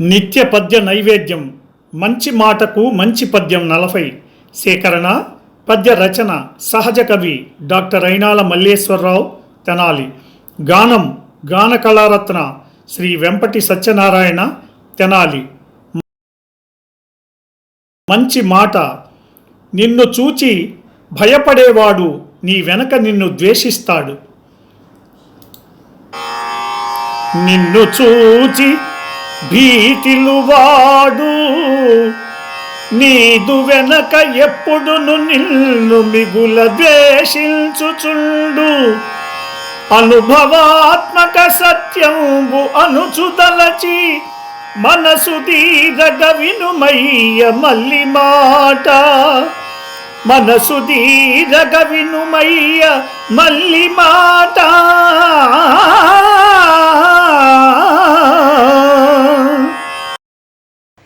నిత్య పద్య నైవేద్యం మంచి మాటకు మంచి పద్యం నలభై. సేకరణ పద్య రచన సహజ కవి డాక్టర్ అయినాల మల్లేశ్వరరావు తెనాలి. గానం గాన కళారత్న శ్రీ వెంపటి సత్యనారాయణ తెనాలి. మంచి మాట నిన్ను చూచి భయపడేవాడు నీ వెనక నిన్ను ద్వేషిస్తాడు. నిన్ను చూచి భీతిలు వాడు నీదు వెనక ఎప్పుడును నిన్ను మిగుల ద్వేషించుచుండు. అనుభవాత్మక సత్యంబు అనుచుదలచి మనసు దీరగ వినుమయ్య మల్లి మాట. మనసు దీరగ వినుమయ్య మల్లి మాట.